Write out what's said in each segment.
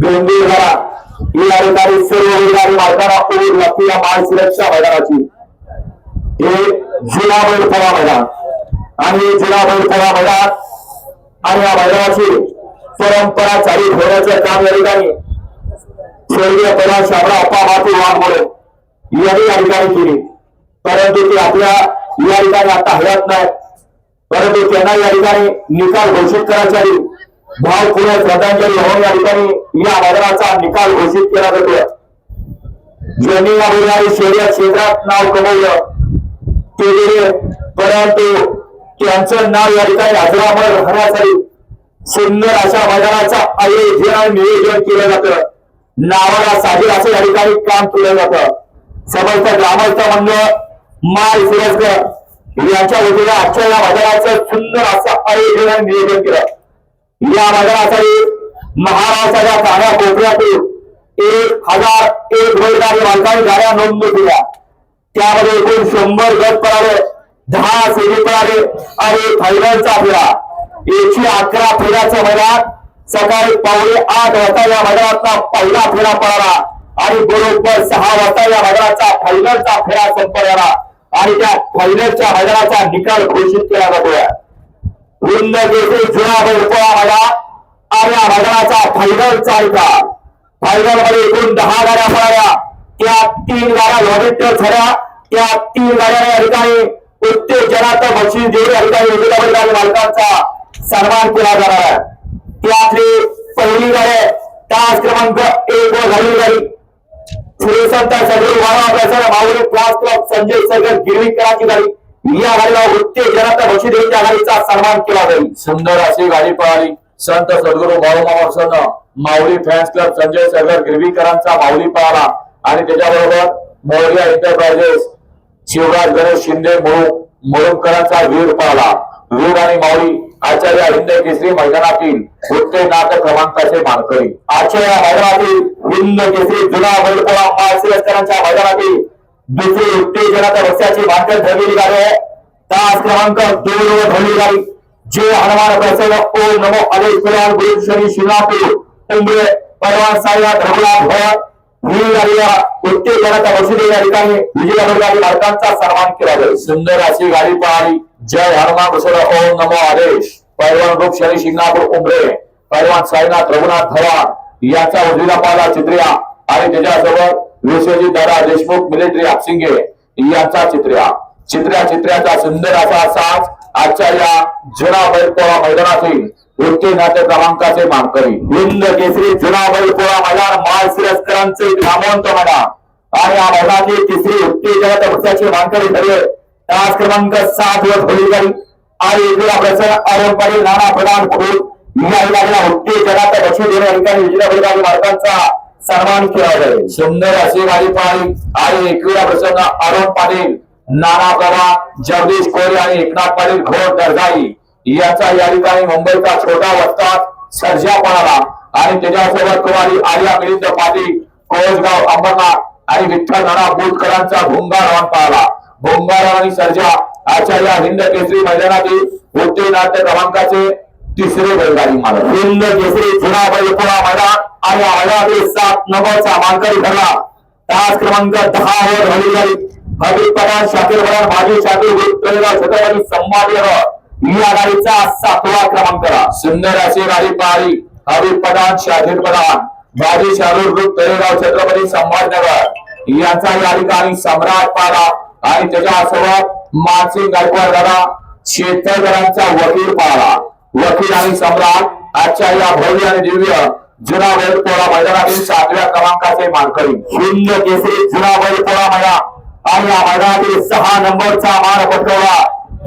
बेंदूरगडा या ठिकाणी सर्व अधिकारी मालकांना कोविड लागते या बाल सुरक्षा मैदानाची. हे जुना बैलपोळा मैदान. आणि जुना बैलपोळा मैदान आणि या मैदानाची परंपरा चालू ठेवण्याचं काम या ठिकाणी स्वर्गीय प्रधान शाबरा अप्पा मातू वाघमोडे यांनी या ठिकाणी केली. परंतु ते आपल्या या ठिकाणी आता हयात नाही परंतु त्यांना या ठिकाणी निकाल घोषित करायच्या भाव भावपूर्ण श्रद्धांजली होऊन या ठिकाणी या मैदानाचा निकाल घोषित केला जातो. ज्यांनी या बुधवारी शर्यत क्षेत्रात नाव कमवलं ते गेले. परंतु त्यांचं नाव या ठिकाणी अजरामर राहण्यासाठी सुंदर अशा मैदानाचा आयोजन आणि नियोजन केलं जातं. नावाला साजेल असं या ठिकाणी काम केलं जातं. समर्थ ग्रामस्थ मंडळ माल सुरजकर यांच्या वतीने आजच्या या मैदानाचं सुंदर असं आयोजन आणि नियोजन केलं. या मैदानासाठी महाराष्ट्राच्या कान्या कोपऱ्यातून एक हजार एक बैलगाडी मालकांनी गाड्या नोंद केल्या. त्यामध्ये एकूण शंभर गट पळाले दहा सेमी पळाले आणि फायनलचा फेरा. एकशे अकरा फेऱ्याचं मैदान सकाळी पावणे आठ वाजता या मैदानातला पहिला फेरा पळाला आणि बरोबर सहा वाजता या मैदानाचा फायनलचा फेरा संपला आणि त्या फायनलच्या मैदानाचा निकाल घोषित केला जातोय. रुंद गेले जुना बैलपोळा मैदान आणि या मैदानाचा फायनलचा निकाल फायनलमध्ये एकूण दहा गाड्या पळाल्या त्या तीन गाड्या लॉबेटर झाल्या. त्या तीन गाड्या या ठिकाणी उत्तेजनाचं बक्षीस देऊन या ठिकाणी मालकांचा सन्मान केला जाणार आहे. त्यातली पहिली गाडी तास क्रमांक एक वर झाली गाडी. श्रीसंत सगळी वाळवा प्रसन्न माऊली क्लास क्लब संजय सगळ गिरवीकरांची गाडी. या आघाडीला उत्तेजनाचं बक्षीस देऊन त्या गाडीचा सन्मान केला जाईल. सुंदर अशी गाडी पळाली. संत सद्गुरू बाळूमामा सन माऊली फॅन्स क्लब संजय सगर गिरवीकरांचा माऊली पळाला. आणि त्याच्याबरोबर मोरया एंटरप्राइजेस शिवराज गणेश शिंदे मुळू मुळुमकरांचा वीर पळाला. वीर आणि माऊली आचार्य हिंद केसरी मैदानातील उत्ते नाटक क्रमांकाचे मानकरी. आचार्य मैदानातील हिंद केसरी जुना बैलपोळा मैदानातील दुसरी उत्तेजनाच्या बक्षाची मानकरी ठरलेली गाडी आहे. तास क्रमांक दोन वर ठरलेली गाडी. जे हनुमान प्रसन्न ओ नमो अलेश कुरान गुरु शनी शिंगापूर उंबरे परवान साईनाथ रघुनाथ भय. ही गाडीला उत्तेजनाच्या बक्षीस या ठिकाणी विजय गाडी भारतांचा सन्मान केला जाईल. सुंदर अशी गाडी पळाली जय हनुमान प्रसन्न ओम नमो आदेश पैलवान रूप शनी शिंगणापूर उमरे पैलवान साईनाथ रघुनाथ धवान याचा उजवीला पाहिला चित्रिया. आणि त्याच्यासोबत विश्वजित दादा देशमुख मिलिटरी आपसिंगे यांचा चित्र्या. चित्र्या चित्र्याचा सुंदर असा साज आजच्या या जुना बैलपोळा मैदानातील वृत्ती नाट्य क्रमांकाचे मानकरी. हिंद केसरी जुना बैलपोळा मैदान माळशिरस्करांचे नामवंत मैदान आणि या मैदानाची तिसरी उत्तेजनाच्या पक्षाची मानकरी ठरले तास क्रमांक सात वर खोली गाडी आणि इकडे प्रसन्न अरुणपाडी नाना प्रधान करून या गाडीला उत्तेजनाचा बक्षीस देण्या ठिकाणी विजय बैलगाडी मालकांचा सन्मान केला जाईल सुंदर असे गाडी पळाली आणि एकविरा प्रसन्न अरुण पाटील नाना पवार जगदीश कोरे आणि एकनाथ पाटील घोड दर्जाई. याचा या ठिकाणी मुंबईचा छोटा वस्तात सर्जा पळाला आणि त्याच्यासोबत कुमारी आर्या मिलिंद पाटील कोळसगाव अंबरनाथ आणि विठ्ठल नाना बुधकरांचा भुंगार रान पळाला. भुंगार आणि सर्जा आचार्य हिंद केसरी मैदानातील वृत्ती नाट्य क्रमांकाचे तिसरे बैलगाडी मालक. हिंद केसरी जुना बैलपोळा मैदान आणि या सात नंबरचा मानकरी ठरला तास क्रमांक दहा वर झाली गाडी हबीब पठाण शाकीर पठाण माजी शाकीर ग्रुप छत्रपती संभाजी या गाडीचा सातवा क्रमांक करा सुंदर अशी गाडी पळाली हबीब पठाण शाहीर पठाण बाजी शालूर ग्रुप तळेगाव छत्रपती संभाजीनगर. यांचा या ठिकाणी सम्राट पाला आणि त्याच्यासोबत मानसिंग गायकवाड दादा शेतकऱ्यांचा वकील पाला वकील आणि सम्राट आजच्या या भव्य आणि दिव्य जुना बैलपोळा मैदानातील सातव्या क्रमांकाचे मानकरी. शून्य केसरी जुना बैलपोळा मैदान आणि या मैदानातील सहा नंबरचा मान पटकवला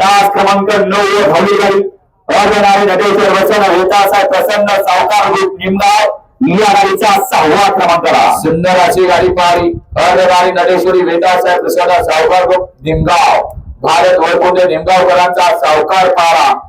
तास क्रमांक नऊ वर झाली गाडी अजनारी नटेश्वर वचन हेतासाहेब प्रसन्न सावकार ग्रुप निमगाव. या गाडीचा सहावा क्रमांक करा सुंदर अशी गाडी पारी. अर्धगाडी नटेश्वरी वेदासाहेब प्रसन्न सावकार ग्रुप निमगाव. भारत वैकुंठ निमगावकरांचा सावकार पारा.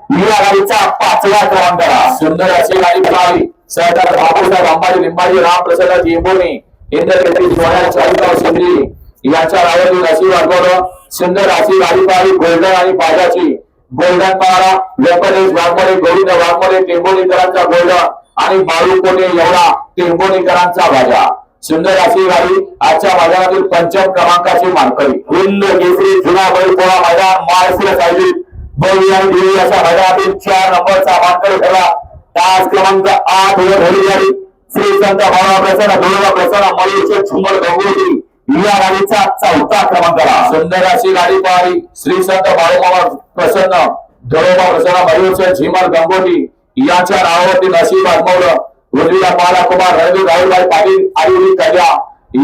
या गाडीचा पाचवा क्रमांक सुंदर अशी गाडी पळाली. सरदार बापूसाहेब अंबाजी लिंबाजी रामप्रसाद जिंबोनी इंद्रकेसरी सोळा चाळीसगाव शिंदे. यांच्या रावती अशी वाटवलं सुंदर अशी गाडी पळाली. गोल्डन आणि पाजाची गोल्डन पारा व्यंकटेश वाघमोडे गोविंद वाघमोडे टेंबोलीकरांचा गोल्डन आणि बाळू कोटे एवढा टेंबोलीकरांचा भाजा सुंदर अशी गाडी आजच्या बाजारातील पंचम क्रमांकाची मानकरी. हिंद केसरी जुना बैलपोळा मैदान माळशिरस आयोजित. भव्य आणि अशा मैदानातील चार नंबरचा मानकरी ठरला तास क्रमांक आठ वर झाली गाडी. श्री संत भावा प्रसन्न धोळा प्रसन्न मयूरचे झुमर गंगोत्री या गाडीचा चौथा क्रमांक आला. सुंदर अशी गाडी पळाली श्री संत बाळूमामा प्रसन्न धरोबा प्रसन्न मयूरचे झिमर गंगोटी. यांच्या नावावरती नशीब आजमवलं. उर्मिला पाला कुमार रणवीर राहुलभाई पाटील आणि कल्या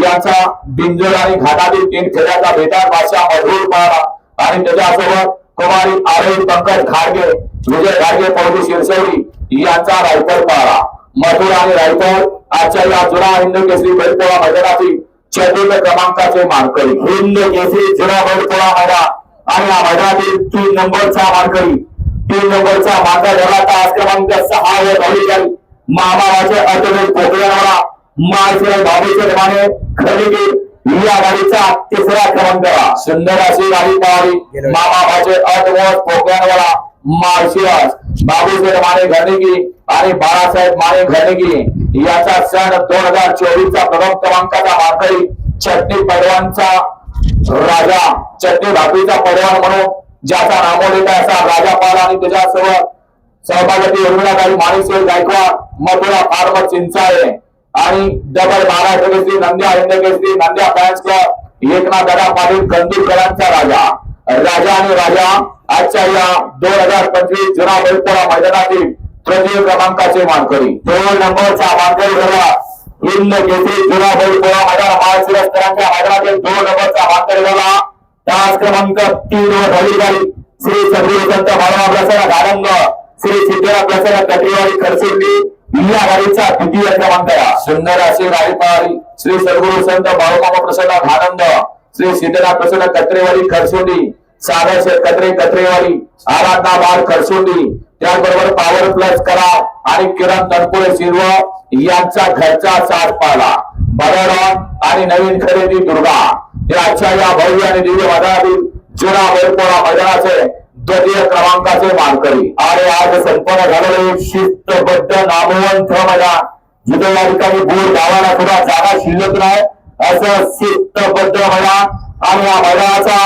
यांचा बिंजोड आणि घाटातील तीन खेड्याचा बेतार भाषा मधुर पाळा आणि त्याच्यासोबत कुमारी आरळी पंकज घाडगे विजय घाडगे पौडी शिरसवडी यांचा रायफल पाळा. मथुर आणि रायफल आजच्या या जुना हिंदू केसरी बैलपोळा मैदानाची चतुर्थ क्रमांकाचे मानकरी. हिंदू केसरी जुना बैलपोळा मैदान. आणि या मैदानातील तीन नंबरचा मानकरी. तीन नंबरचा मानका झाला तास क्रमांक सहा वर झाली गाडी महामाराचे अतुल पोकळ्यावाला माळशिरस भावेचे माने खरेदी या गाडीचा तिसरा क्रमांक. आला. सुंदर अशी गाडी पळाली मामा पोकळ्यावाला माळशिरस बाबूसाहेब माने घरणिकी आणि बाळासाहेब माने घरणिकी याचा सण दोन हजार चोवीस चा प्रथम क्रमांकाचा मानकरी चटणी पैलवानचा राजा चटणी भाकरीचा पैलवान म्हणून ज्याचा नामोल्लेख आहे असा राजा पाल आणि त्याच्यासोबत सहभागी उर्मिळाताई माणिकसेव गायकवाड मथुरा फार्म चिंचाळे. आणि double Maharashtra Kesari Nandya Hind Kesari Nandya fans club Eknath Dada Patil कंदूरकरांचा राजा. राजा आणि राजा आजच्या या दोन हजार पंचवीस जुना बैलपोळा मैदानातील तृतीय क्रमांकाचे मानकरी. दोन नंबरचा मानकरी झाला. हिंद केसरी जुना बैलपोळा मैदान महाशिरस्करांच्या मैदानातील दोन नंबरचा मानकरी झाला. तास क्रमांक तीन वर रविवारी श्री सगळी संत महाराज प्रसन्न आनंद श्री सिद्धेरा प्रसन्न कटरीवाडी खरसुंडी या गाडीचा द्वितीय क्रमांक आहे. सुंदर असे गाडी श्री सद्गुरु संत बाळूमामा प्रसन्न आनंद. श्री सीतला प्रसन्न कत्रेवाडी खरसोंडी सागर शेठ कत्रे कत्रेवाडी आराधना बाळ खरसोंडी त्याचबरोबर पॉवर प्लस करा आणि किरण तनपुरे शिरव यांचा घरचा साथ पाला बरोडा आणि नवीन खरेदी दुर्गा. हे आजच्या या भव्य आणि दिव्य मैदानातील जुना बैलपोळा मैदानाचे द्वितीय क्रमांकाचे मानकरी. आणि आज संपन्न झालेले शिस्तबद्ध नामवंत मला जिथे या ठिकाणी बोर गावाला सुद्धा जागा शिल्लक नाही. असं शिस्तबद्ध मैदान आणि या मैदानाचा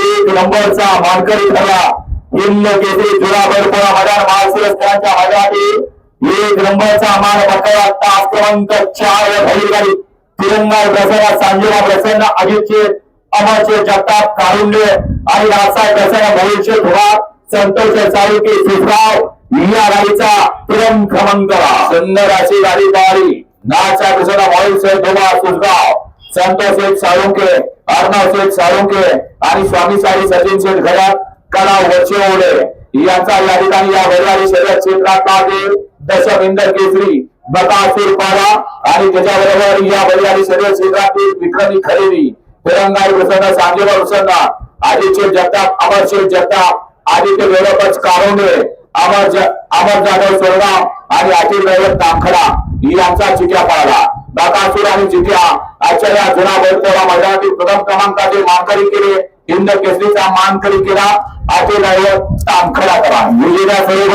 एक नंबरचा मानकरी ठरला हिंद केसरी जुना बैलपोळा मैदान महाशिरस्करांच्या मैदानातील एक नंबरचा मान पकडला तास क्रमांक चार या ठिकाणी तिरंगा प्रसन्न सांजेवा प्रसन्न अजित अमरचे जगताप कारुंडे आणि रासाय प्रसन्न भविष्य धुरा संतोष चालुके सुसराव या गाडीचा क्रम क्रमांक सुंदर अशी गाडी पळाली नाचा प्रसन्न भविष्य धुरा सुसराव संतोष शेठ साळुंके अर्णव शेठ साळुंके आणि स्वामी साई सचिन शेठ घरात कला वचे ओढे. यांचा या ठिकाणी या बैलगाडी शरीर क्षेत्रात दशविंदर केसरी बकासूर पारा आणि त्याच्याबरोबर या बैलगाडी शरीर क्षेत्रातील विक्रमी खरेदी. तिरंगाई प्रसन्न सांजेवा प्रसन्न आदित्य जगताप अमर शेठ जगताप आदित्य वेळपच कारोंडे अमर ज- अमर जाधव सोरगाव आणि अखिल ड्रायव्हर तामखडा यांचा चिट्या पाळला. बाकासूर आणि चिट्या आजच्या या जुना बैलपोळा मैदानातील प्रथम क्रमांकाचे मानकरी केले. हिंद केसरीचा मानकरी केला. अखिल ड्रायव्हर तामखडा करा. विजेता सर्व